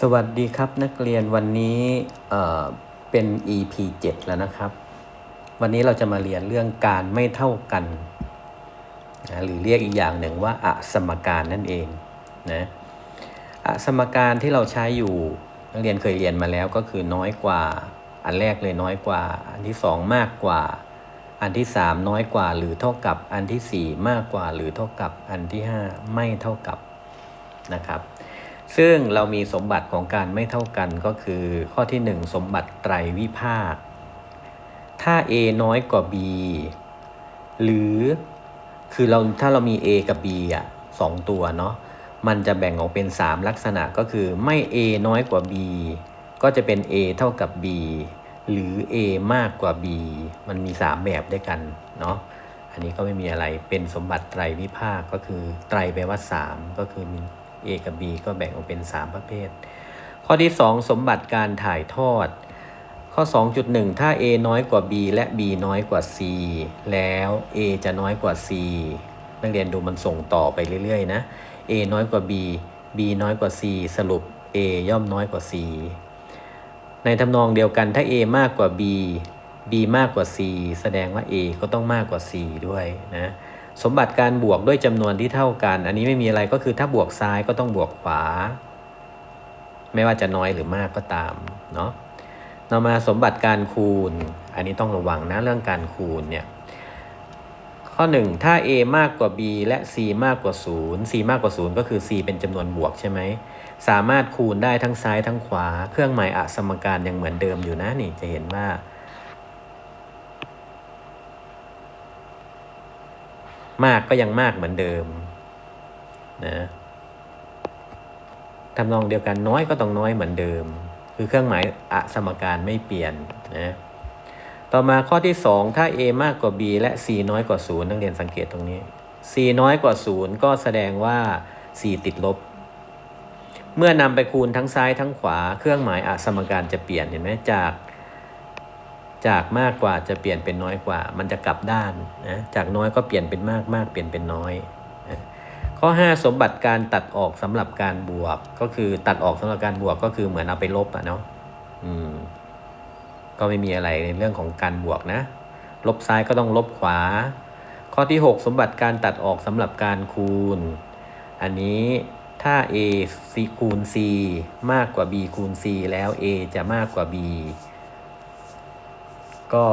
สวัสดีครับนักเรียนวันนี้เอ่อเป็น EP 7 แล้วนะครับ วันนี้เราจะมาเรียนเรื่องการไม่เท่ากันนะหรือเรียกอีกอย่างหนึ่งว่าอสมการนั่นเองนะอสมการที่เราใช้อยู่ นักเรียนเคยเรียนมาแล้วก็คือน้อยกว่า อันแรกเลยน้อยกว่า อันที่สองมากกว่า อันที่สามน้อยกว่า หรือเท่ากับ อันที่สี่มากกว่า หรือเท่ากับ อันที่ห้าไม่เท่ากับนะครับ ซึ่งเรามีสมบัติของการไม่เท่ากันก็คือข้อที่ 1 สมบัติไตรวิภาค ถ้า a น้อยกว่า b หรือคือเราถ้าเรามี a กับ b อะสองตัวเนาะมันจะแบ่งออกเป็น 3 ลักษณะก็คือไม่ a น้อยกว่า b ก็จะเป็น a เท่ากับ b หรือ a มากกว่า b มันมี 3 แบบด้วยกันเนาะอันนี้ก็ไม่มีอะไรเป็นสมบัติไตรวิภาคก็คือไตรแปลว่า3ก็คือมี A กับ B ก็แบ่งออกเป็น 3 ประเภท ข้อที่ 2 สมบัติการถ่ายทอด ข้อ 2.1 ถ้า A น้อยกว่า B และ B น้อยกว่า C แล้ว A จะน้อยกว่า C นักเรียนดูมันส่งต่อไปเรื่อยๆนะ A น้อยกว่า B B น้อยกว่า C สรุป A ย่อมน้อยกว่า C ในทำนองเดียวกันถ้า A มากกว่า B B มากกว่า C แสดงว่า A ก็ต้องมากกว่า C ด้วยนะ สมบัติการบวกด้วยจำนวนที่เท่ากัน อันนี้ไม่มีอะไรก็คือถ้าบวกซ้ายก็ต้องบวกขวา ไม่ว่าจะน้อยหรือมากก็ตามเนาะเรามาสมบัติการคูณ อันนี้ต้องระวังนะเรื่องการคูณเนี่ยข้อ 1 ถ้า a มากกว่า b และ c มากกว่า 0 c มากกว่า 0 ก็คือ c เป็นจำนวนบวกใช่ไหม สามารถคูณได้ทั้งซ้ายทั้งขวา เครื่องหมายอสมการยังเหมือนเดิมอยู่นะนี่จะเห็นว่า มากก็ยังมากเหมือนเดิมนะทำนองเดียวกันน้อยก็ต้องน้อยเหมือนเดิม คือเครื่องหมายอสมการไม่เปลี่ยนนะต่อมาข้อที่ 2 ถ้า a มากกว่า b และ c น้อยกว่า 0 นักเรียนสังเกตตรงนี้ c น้อยกว่า 0 ก็แสดงว่า c ติดลบ เมื่อนำไปคูณทั้งซ้ายทั้งขวา เครื่องหมายอสมการจะเปลี่ยนเห็นไหมจาก จากมากกว่าจะเปลี่ยนเป็นน้อยกว่า มันจะกลับด้านนะจากน้อยก็เปลี่ยนเป็นมากมากเปลี่ยนเป็นน้อยนะข้อ 5 สมบัติการตัดออกสำหรับการบวกก็คือตัดออกสำหรับการบวกก็คือเหมือนเอาไปลบอะเนาะอืมก็ไม่มีอะไรในเรื่องของการบวกนะ ลบซ้ายก็ต้องลบขวา ข้อที่ 6 สมบัติการตัดออกสำหรับการคูณ อันนี้ถ้า a c คูณ c มากกว่า b คูณ c แล้ว a จะมากกว่า b ก็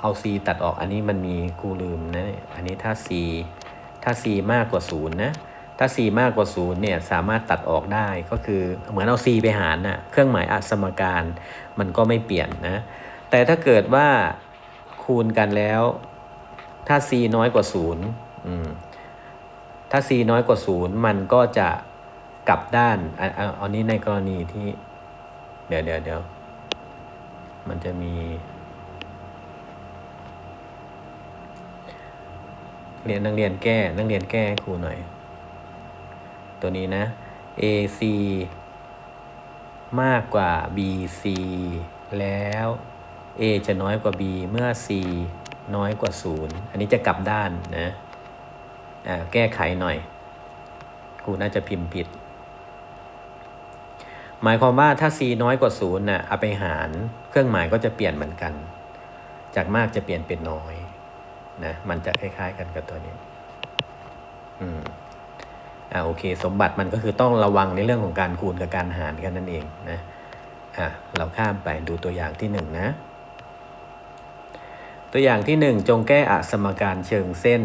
เอา c ตัดออกอันนี้มันมีครูลืมนะอันนี้ถ้า c ถ้า c มากกว่า0นะถ้า c มากกว่า0เนี่ยสามารถตัดออกได้ก็คือเหมือนเอา c ไปหารนะ่ะเครื่องหมายอสมการมันก็ไม่เปลี่ยนนะแต่ถ้าเกิดว่าคูณกันแล้ว ถ้า c น้อยกว่า0อืมถ้า c น้อยกว่า 0 มันก็จะกลับด้านอันอันอันนี้ในกรณีที่ เดี๋ยวเดี๋ยวเดี๋ยวมันจะมี เรียนนักเรียนแก้ นักเรียนแก้ให้ครูหน่อย ตัวนี้นะ AC มากกว่า BC แล้ว A จะน้อยกว่า B เมื่อ C น้อยกว่า 0 อันนี้จะกลับด้านนะอ่าแก้ไขหน่อยครูน่าจะพิมพ์ผิด หมายความว่าถ้า c น้อยกว่า 0น่ะเอาไปหาร เครื่องหมายก็จะเปลี่ยนเหมือนกัน จากมากจะเปลี่ยนเป็นน้อย นะมันจะคล้ายๆกันกับตัวนี้ อืมอ่าโอเค สมบัติมันก็คือต้องระวังในเรื่องของการคูณกับการหารกันนั่นเองนะอะเราข้ามไปดูตัวอย่างที่หนึ่งนะ ตัวอย่างที่หนึ่งจงแก้อสมการเชิงเส้น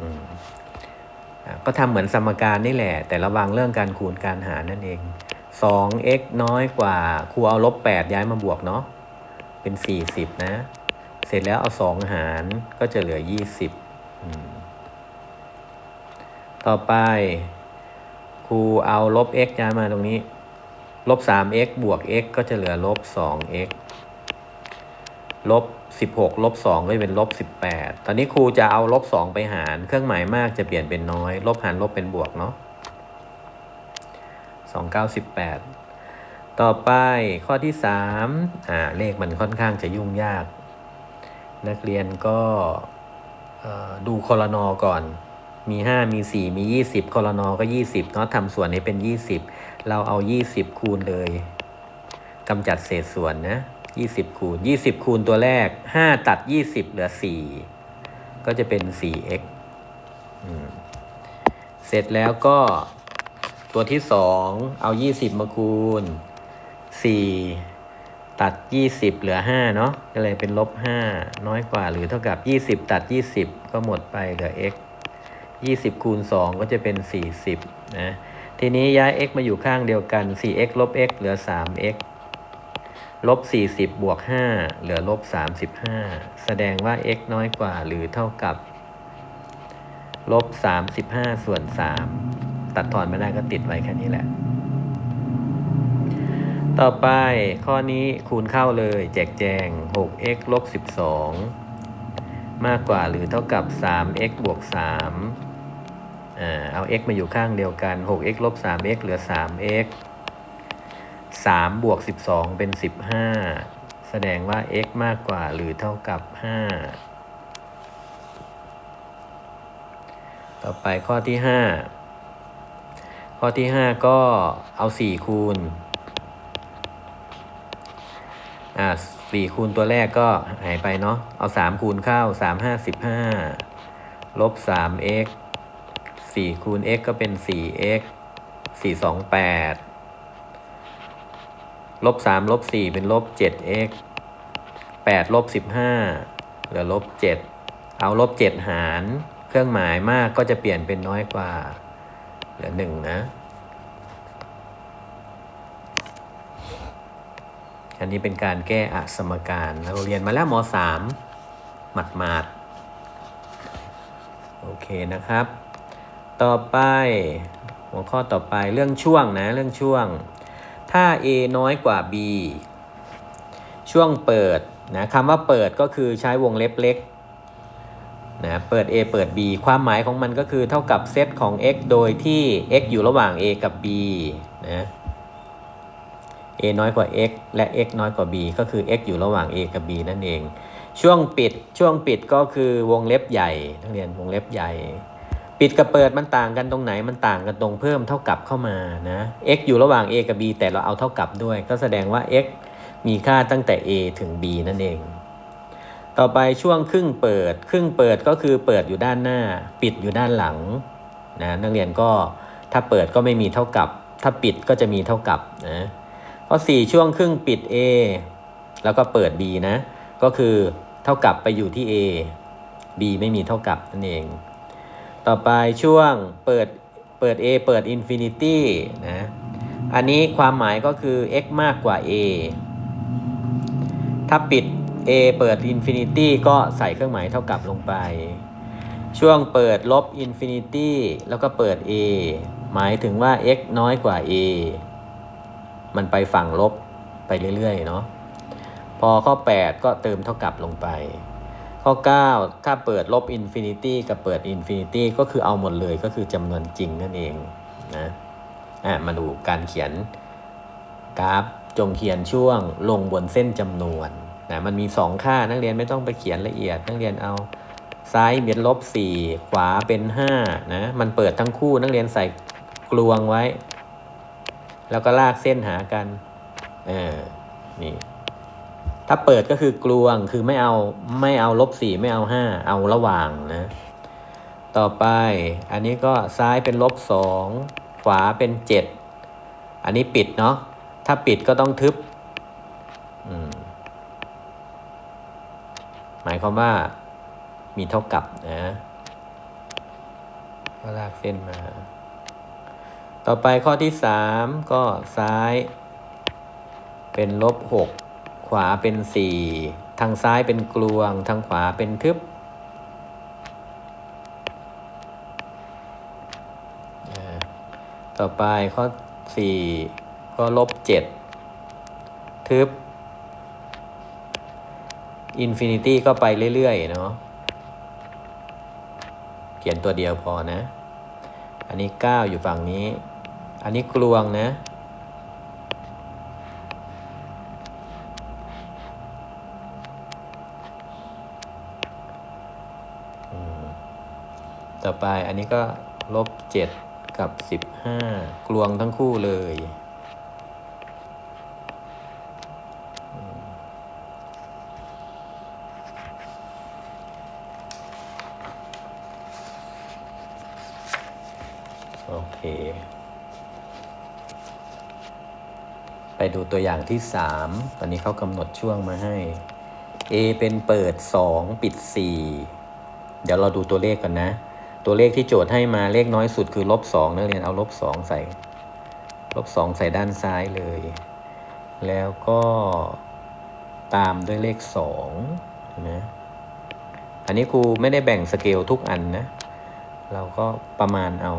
อืมอะก็ทำเหมือนสมการนี่แหละ แต่ระวังเรื่องการคูณการหารนั่นเอง 2x น้อยกว่าครูเอาลบ8ย้ายมาบวกเนาะเป็น 40 นะ เสร็จแล้วเอา2หารก็จะเหลือ20อืมต่อไปครูเอาลบ x ย้ายมาตรงนี้ ลบ 3x บวก x ก็จะเหลือลบ 2x ลบ 16 ลบ 2 ก็จะเป็นลบ 18 ตอนนี้ครูจะเอาลบ 2 ไปหาร เครื่องหมายมากจะเปลี่ยนเป็นน้อย ลบหารลบเป็นบวกเนาะ2918ต่อไปข้อที่ 3 อ่า เลขมันค่อนข้างจะยุ่งยาก นักเรียนก็ดูคอรนอก่อน มี 5 มี 4 มี 20คอรนอก็ 20เนาะทำส่วนนี้เป็น 20 เราเอา 20 คูณเลยกำจัดเศษส่วนนะ20 คูณ 20 คูณตัวแรก 5 ตัด 20 เหลือ 4 ก็จะเป็น 4x อืมเสร็จแล้วก็ตัวที่ 2 เอา 20 มาคูณ 4 ตัด 20 เหลือ 5 เนาะก็เลยเป็นลบ 5 น้อยกว่าหรือเท่ากับ 20 ตัด 20 ก็หมดไปเหลือ x 20 คูณ 2 ก็จะเป็น 40 นะ ทีนี้ย้าย x มาอยู่ข้างเดียวกัน 4x ลบ x เหลือ 3x ลบ 40 บวก 5 เหลือลบ 35 แสดงว่า x น้อยกว่าหรือเท่ากับ ลบ 35 ส่วน 3 ตัดทอนไม่ได้ก็ติดไว้แค่นี้แหละ ต่อไปข้อนี้คูณเข้าเลย แจกแจง 6x ลบ 12 มากกว่าหรือเท่ากับ 3x บวก3อ่าเอา x มาอยู่ข้างเดียวกัน 6x ลบ 3x เหลือ 3x 3บวก 12 เป็น 15 แสดงว่า x มากกว่าหรือเท่ากับ 5 ต่อไปข้อที่ 5 ข้อที่ 5 ก็เอา 4 คูณ อ่า4คูณตัวแรกก็หายไปเนาะเอา3คูณเข้า3 5 15ลบ 3x 4คูณ x ก็เป็น 4x 4 2 8ลบ3ลบ4เป็นลบ 7x 8ลบ15เหลือลบ7เอาลบ7หาร เครื่องหมายมากก็จะเปลี่ยนเป็นน้อยกว่า เหลือ1นะ อันนี้เป็นการแก้อสมการเราเรียนมาแล้วม3หมัดหมาดโอเคนะครับ ต่อไป หัวข้อต่อไปเรื่องช่วงนะเรื่องช่วง ถ้า a น้อยกว่า b ช่วงเปิดนะคำว่าเปิดก็คือใช้วงเล็บเล็กนะเปิด a เปิด b ความหมายของมันก็คือเท่ากับเซตของ x โดยที่ x อยู่ระหว่าง a กับ b นะ a น้อยกว่า x และ x น้อยกว่า b ก็คือ x อยู่ระหว่าง a กับ b นั่นเอง ช่วงปิดช่วงปิดก็คือวงเล็บใหญ่นักเรียนวงเล็บใหญ่ ปิดกับเปิดมันต่างกันตรงไหนมันต่างกันตรงเพิ่มเท่ากับเข้ามานะ x อยู่ระหว่าง a กับ b แต่เราเอาเท่ากับด้วย ก็แสดงว่า x มีค่าตั้งแต่ a ถึง b นั่นเอง ต่อไปช่วงครึ่งเปิด ครึ่งเปิดก็คือเปิดอยู่ด้านหน้า ปิดอยู่ด้านหลังนะนักเรียนก็ถ้าเปิดก็ไม่มีเท่ากับ ถ้าปิดก็จะมีเท่ากับนะ ข้อ 4 ช่วงครึ่งปิด a แล้วก็เปิด b นะ ก็คือเท่ากับไปอยู่ที่ a b ไม่มีเท่ากับนั่นเอง ต่อไปช่วงเปิดเปิด a เปิด infinity นะ อันนี้ความหมายก็คือ x มากกว่า a ถ้าปิด a เปิด infinity ก็ใส่เครื่องหมายเท่ากับลงไป ช่วงเปิดลบ infinity แล้วก็เปิด a หมายถึงว่า x น้อยกว่า a มันไปฝั่งลบไปเรื่อยๆเนาะพอข้อ 8 ก็เติมเท่ากับลงไป ข้อ 9 ถ้าเปิดลบอินฟินิตี้กับเปิดอินฟินิตี้ก็คือเอาหมดเลยก็คือจำนวนจริงนั่นเองนะอะมาดูการเขียนกราฟจงเขียนช่วงลงบนเส้นจำนวนนะมันมี 2 ค่านักเรียนไม่ต้องไปเขียนละเอียด นักเรียนเอาซ้ายเป็นลบ4ขวาเป็น5นะมันเปิดทั้งคู่นักเรียนใส่กลวงไว้ แล้วก็ลากเส้นหากันเออนี่ถ้าเปิดก็คือกลวงคือไม่เอาไม่เอาลบสี่ไม่เอาห้าเอาระหว่างนะ ต่อไปอันนี้ก็ซ้ายเป็นลบสองขวาเป็นเจ็ดอันนี้ปิดเนาะถ้าปิดก็ต้องทึบมหมายความว่ามีเท่ากับนะก็ลากเส้นมา ต่อไปข้อที่สามก็ซ้าย เป็นลบหกขวาเป็นสี่ทางซ้ายเป็นกลวง ทางขวาเป็นทึบ ต่อไปข้อสี่ก็ลบเจ็ดทึบ อินฟินิตี้ก็ไปเรื่อย ๆ เนาะ เขียนตัวเดียวพอนะ อันนี้เก้าอยู่ฝั่งนี้ อันนี้กลวงนะ ต่อไปอันนี้ก็ลบเจ็ดกับสิบห้ากลวงทั้งคู่เลย โอเค ดูตัวอย่างที่สามตอนนี้เขากำหนดช่วงมาให้ A เป็นเปิดสองปิดสี่เดี๋ยวเราดูตัวเลขกันนะ ตัวเลขที่โจทย์ให้มาเลขน้อยสุดคือลบสองนักเรียนเอาลบสองใส่ ลบสองใส่ด้านซ้ายเลย แล้วก็ตามด้วยเลขสองนะอันนี้ครูไม่ได้แบ่งสเกลทุกอันนะ เราก็ประมาณเอา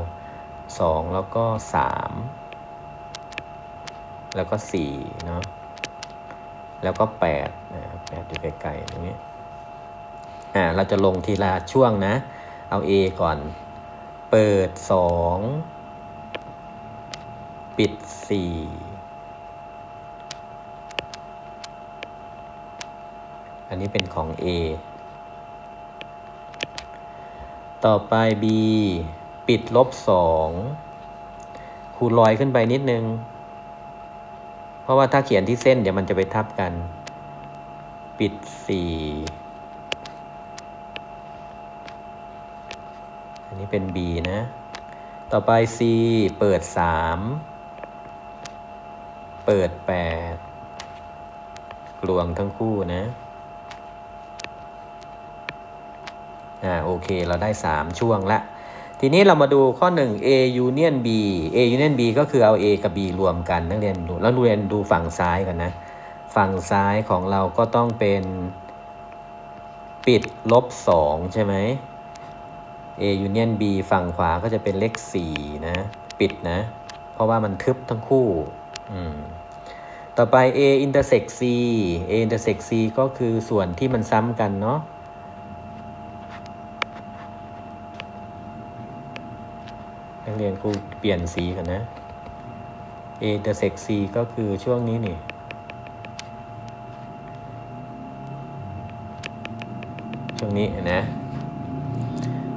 สองแล้วก็สาม แล้วก็สี่เนาะแล้วก็แปดนะแปดอยู่ไกลๆตรงนี้อ่าเราจะลงทีละช่วงนะ เอา A ก่อน เปิดสองปิดสี่อันนี้เป็นของ A ต่อไป B ปิดลบสองคูณลอยขึ้นไปนิดนึง เพราะว่าถ้าเขียนที่เส้นเดี๋ยวมันจะไปทับกัน ปิดสี่อันนี้เป็น B นะ ต่อไป C เปิดสามเปิดแปดกลวงทั้งคู่นะ อ่าโอเค เราได้3ช่วงละ ทีนี้เรามาดูข้อ 1 A union B A union B ก็คือเอา A กับ B รวมกันนักเรียนดูแล้วเรียนดูฝั่งซ้ายกันนะ ฝั่งซ้ายของเราก็ต้องเป็นปิดลบ 2 ใช่ไหม A union B ฝั่งขวาก็จะเป็นเลข 4 นะ ปิดนะ เพราะว่ามันทึบทั้งคู่อืมต่อไป A intersect C A intersect C ก็คือส่วนที่มันซ้ำกันเนาะ นักเรียนครูเปลี่ยนสีกันนะ A intersect C ก็คือช่วงนี้นี่ ช่วงนี้นะ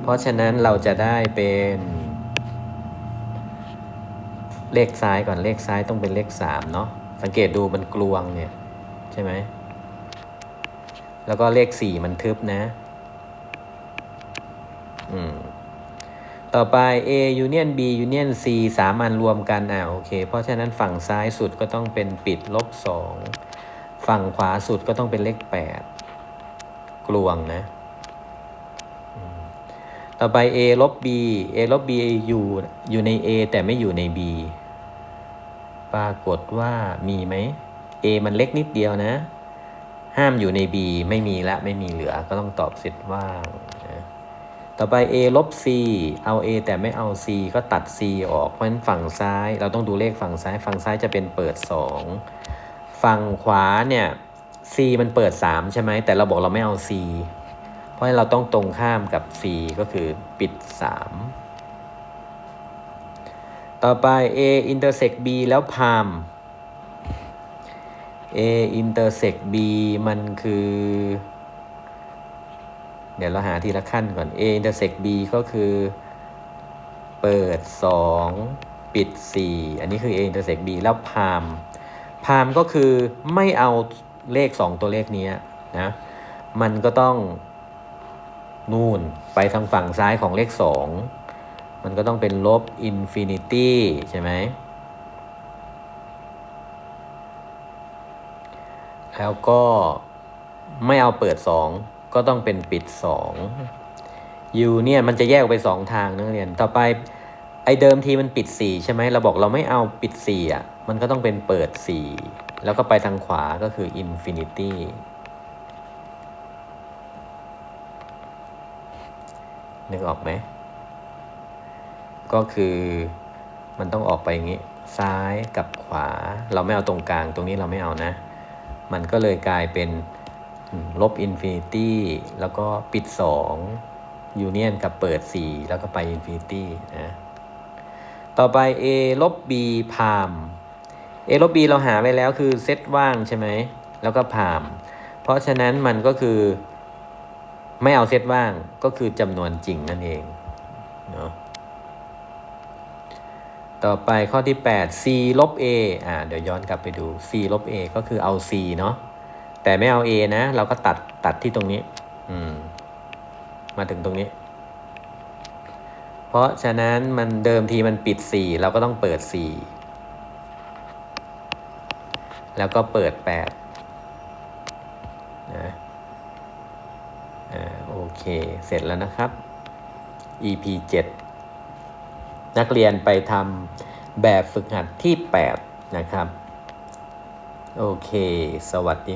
เพราะฉะนั้นเราจะได้เป็น เลขซ้ายก่อนเลขซ้ายต้องเป็นเลขสามเนาะ สังเกตดูมันกลวงเนี่ย ใช่ไหม แล้วก็เลขสี่มันทึบนะ อืม ต่อไป A union B union C สามอันรวมกันอ่าโอเค เพราะฉะนั้นฝั่งซ้ายสุดก็ต้องเป็นปิดลบสองฝั่งขวาสุดก็ต้องเป็นเลขแปดกลวงนะ ต่อไป A ลบ B A ลบ B อยู่อยู่ใน A แต่ไม่อยู่ใน B ปรากฏว่ามีไหม A มันเล็กนิดเดียวนะ ห้ามอยู่ใน B ไม่มีละไม่มีเหลือก็ต้องตอบเสร็จว่าง ต่อไป a ลบ c เอา a แต่ไม่เอา c ก็ตัด c ออก เพราะฉะนั้นฝั่งซ้าย เราต้องดูเลขฝั่งซ้าย ฝั่งซ้ายจะเป็นเปิด 2 ฝั่งขวาเนี่ย c มันเปิด 3 ใช่ไหม แต่เราบอกเราไม่เอา c เพราะฉะนั้นเราต้องตรงข้ามกับ c ก็คือปิด 3 ต่อไป a intersect b แล้ว palm a intersect b มันคือ เดี๋ยวเราหาทีละขั้นก่อน A intersect B ก็คือ เปิด 2 ปิด 4 อันนี้คือ A intersect B แล้วพามพามก็คือไม่เอาเลข 2 ตัวเลขนี้นะ มันก็ต้องนู่นไปทางฝั่งซ้ายของเลข 2 มันก็ต้องเป็นลบอินฟินิตี้ใช่ไหม แล้วก็ไม่เอาเปิด 2 ก็ต้องเป็นปิด2 U เนี่ยมันจะแยกไป 2 ทางนักเรียน ต่อไปไอเดิมทีมันปิด 4 ใช่ไหมเราบอกเราไม่เอาปิด4อะมันก็ต้องเป็นเปิด 4 แล้วก็ไปทางขวาก็คือ Infinity นึกออกไหม ก็คือมันต้องออกไปอย่างนี้ ซ้ายกับขวา เราไม่เอาตรงกลางตรงนี้เราไม่เอานะ มันก็เลยกลายเป็น ลบอินฟินิตี้แล้วก็ปิด2ยูเนียนกับเปิด 4 แล้วก็ไปอินฟินิตี้นะต่อไป A ลบ B พาม A ลบ B เราหาไปแล้วคือเซตว่างใช่ไหมแล้วก็พาม เพราะฉะนั้นมันก็คือ ไม่เอาเซตว่างก็คือจำนวนจริงนั่นเองเนาะต่อไปข้อที่ 8 c ลบ a อ่าเดี๋ยวย้อนกลับไปดู c ลบ a ก็คือเอา c เนาะ แต่ไม่เอา a นะ เราก็ตัดตัดที่ตรงนี้ อืม มาถึงตรงนี้ เพราะฉะนั้นมันเดิมทีมันปิด 4 เราก็ต้องเปิด 4 แล้วก็เปิด 8 นะ อ่า โอเค เสร็จแล้วนะครับ EP 7 นักเรียนไปทำแบบฝึกหัดที่ 8 นะครับ โอเค สวัสดี